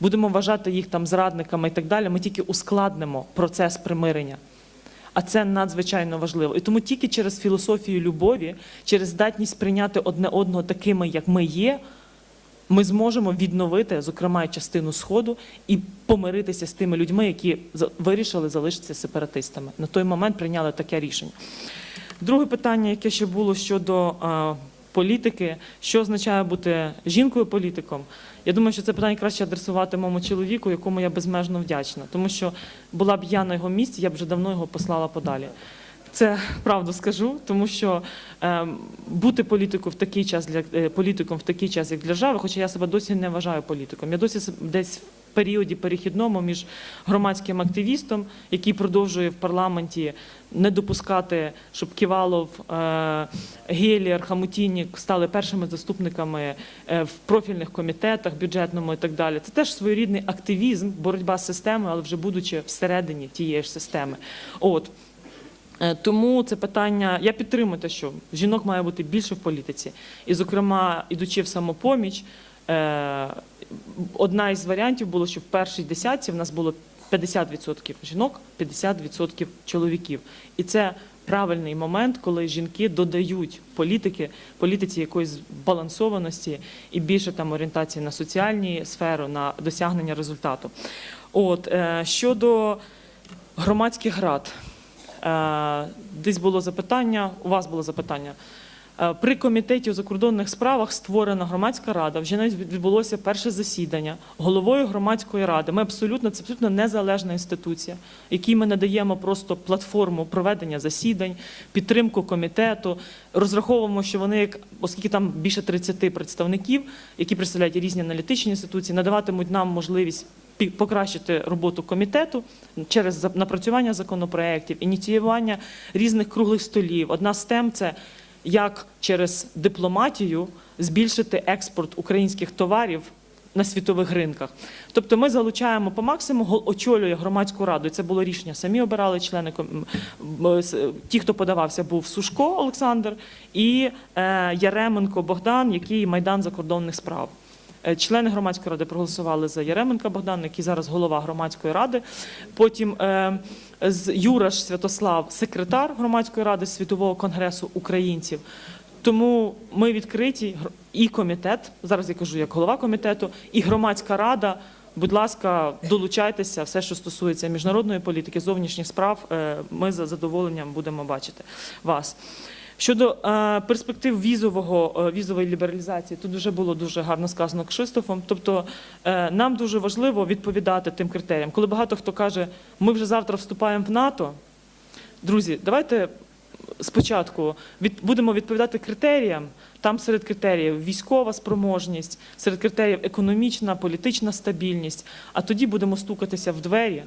будемо вважати їх там зрадниками і так далі, ми тільки ускладнимо процес примирення. А це надзвичайно важливо. І тому тільки через філософію любові, через здатність прийняти одне одного такими, як ми є, ми зможемо відновити, зокрема, частину Сходу і помиритися з тими людьми, які вирішили залишитися сепаратистами. На той момент прийняли таке рішення. Друге питання, яке ще було щодо політики, що означає бути жінкою-політиком. Я думаю, що це питання краще адресувати моєму чоловіку, якому я безмежно вдячна, тому що була б я на його місці, я б вже давно його послала подалі. Це правду скажу, тому що е, бути політиком в такий час для е, політиком в такий час, як держави, хоча я себе досі не вважаю політиком. Я досі десь періоді перехідному між громадським активістом, який продовжує в парламенті не допускати, щоб Ківалов, е, Гелєр, Хамутінік стали першими заступниками е, в профільних комітетах, бюджетному і так далі. Це теж своєрідний активізм, боротьба з системою, але вже будучи всередині тієї ж системи. От. Е, Тому це питання. Я підтримую те, що жінок має бути більше в політиці. І, зокрема, ідучи в самопоміч, одна із варіантів було, що в першій десятці в нас було 50% жінок, 50% чоловіків. І це правильний момент, коли жінки додають політики, політиці якоїсь балансованості і більше там орієнтації на соціальні сферу, на досягнення результату. От е, щодо громадських рад. Е, Десь було запитання, у вас було запитання. Е, При комітеті у закордонних справах створена громадська рада. Вже навіть відбулося перше засідання головою громадської ради. Ми абсолютно це абсолютно незалежна інституція, якій ми надаємо просто платформу проведення засідань, підтримку комітету. Розраховуємо, що вони, як оскільки там більше 30 представників, які представляють різні аналітичні інституції, надаватимуть нам можливість покращити роботу комітету через напрацювання законопроєктів, ініціювання різних круглих столів. Одна з тем це як через дипломатію збільшити експорт українських товарів на світових ринках. Тобто ми залучаємо по максимуму, очолює громадську раду. Це було рішення. Самі обирали члени ті, хто подавався, був Сушко Олександр і е, Яременко Богдан, який майдан закордонних справ. Е, Члени громадської ради проголосували за Яременка Богдана, який зараз голова громадської ради. Потім е, з Юраш Святослав, секретар громадської ради Світового конгресу українців. Тому ми відкриті і комітет, зараз я кажу як голова комітету, і громадська рада. Будь ласка, долучайтеся, все, що стосується міжнародної політики, зовнішніх справ. е, Ми за задоволенням будемо бачити вас. Щодо е, перспектив візового е, візової лібералізації, тут вже було дуже гарно сказано Кшистофом. Тобто е, нам дуже важливо відповідати тим критеріям. Коли багато хто каже, ми вже завтра вступаємо в НАТО. Друзі, давайте спочатку від, будемо відповідати критеріям. Там серед критеріїв військова спроможність, серед критеріїв економічна, політична стабільність. А тоді будемо стукатися в двері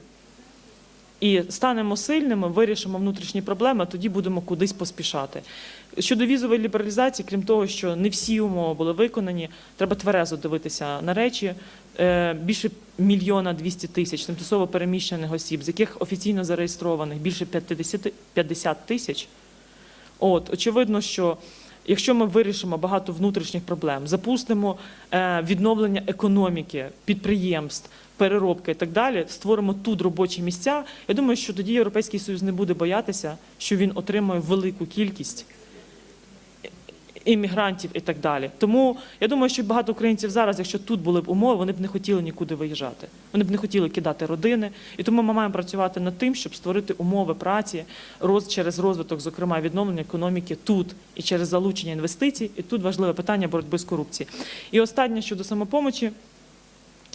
і станемо сильними, вирішимо внутрішні проблеми, тоді будемо кудись поспішати. Щодо візової лібералізації, крім того, що не всі умови були виконані, треба тверезо дивитися на речі. Е, Більше мільйона 200 тисяч тимчасово переміщених осіб, з яких офіційно зареєстрованих більше 50 50 тисяч. От, очевидно, що якщо ми вирішимо багато внутрішніх проблем, запустимо е, відновлення економіки, підприємств, переробки і так далі, створимо тут робочі місця. Я думаю, що тоді Європейський Союз не буде боятися, що він отримує велику кількість іммігрантів і так далі. Тому я думаю, що багато українців зараз, якщо тут були б умови, вони б не хотіли нікуди виїжджати. Вони б не хотіли кидати родини. І тому ми маємо працювати над тим, щоб створити умови праці роз, через розвиток, зокрема відновлення економіки тут і через залучення інвестицій. І тут важливе питання боротьби з корупцією. І останнє щодо самопомочі.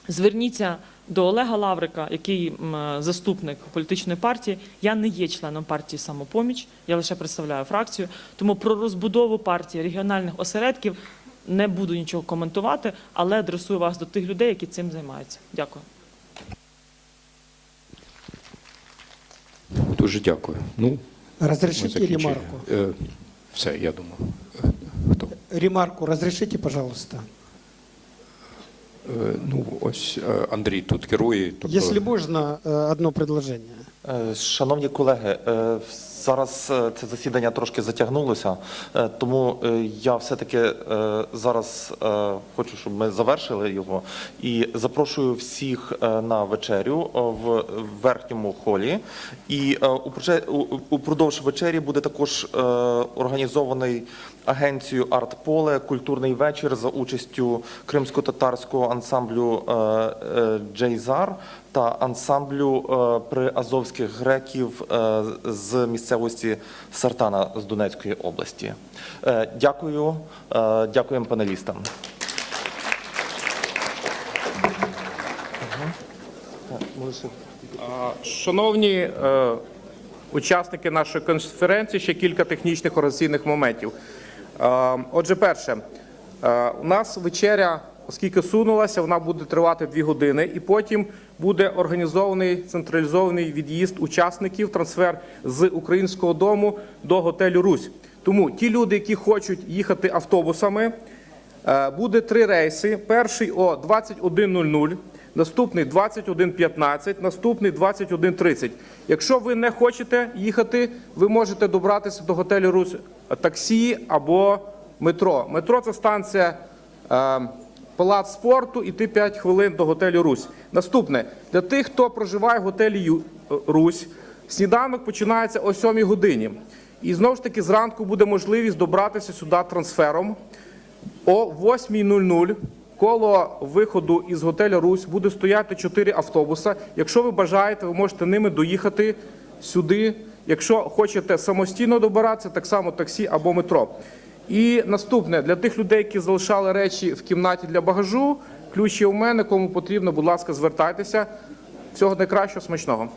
Зверніться до Олега Лаврика, який заступник політичної партії. Я не є членом партії самопоміч, я лише представляю фракцію. Тому про розбудову партії регіональних осередків не буду нічого коментувати, але адресую вас до тих людей, які цим займаються. Дякую. Дуже дякую. Ну, Разрешите ремарку? Е, Все, я думаю. Е, Хто? Ремарку разрешите, пожалуйста? Е, Ну, ось е, Андрій тут керує. Тобто, Якщо можна, одне одно предложение. Е, Шановні колеги, е, Зараз е, це засідання трошки затягнулося, е, тому е, я все-таки зараз хочу, щоб ми завершили його. І запрошую всіх на вечерю в верхньому холі. І упродовж вечері буде також організований агенцією «Артполе» культурний вечір за участю кримсько-татарського ансамблю «Джейзар» та ансамблю приазовських греків з місцевості Сартана з Донецької області. Е, Дякую, е, дякуємо панелістам. Шановні е, учасники нашої конференції, ще кілька технічних організаційних моментів. Отже, перше, у нас вечеря, оскільки сунулася, вона буде тривати дві години, і потім буде організований централізований від'їзд учасників, трансфер з українського дому до готелю Русь. Тому ті люди, які хочуть їхати автобусами, Е, Буде три рейси. Перший о 21.00, наступний 21.15, наступний 21.30. Якщо ви не хочете їхати, ви можете добратися до готелю Русь таксі або метро. Метро це станція е, Палац спорту, іти 5 хвилин до готелю Русь. Наступне для тих, хто проживає в готелі е, Русь, сніданок починається о 7 годині. І знову ж таки зранку буде можливість добратися сюди трансфером. О 8.00 коло виходу із готеля Русь буде стояти 4 автобуса. Якщо ви бажаєте, ви можете ними доїхати сюди. Якщо хочете самостійно добиратися, так само таксі або метро. І наступне для тих людей, які залишали речі в кімнаті для багажу, ключі у мене, кому потрібно, будь ласка, звертайтеся. Всього найкращого, смачного.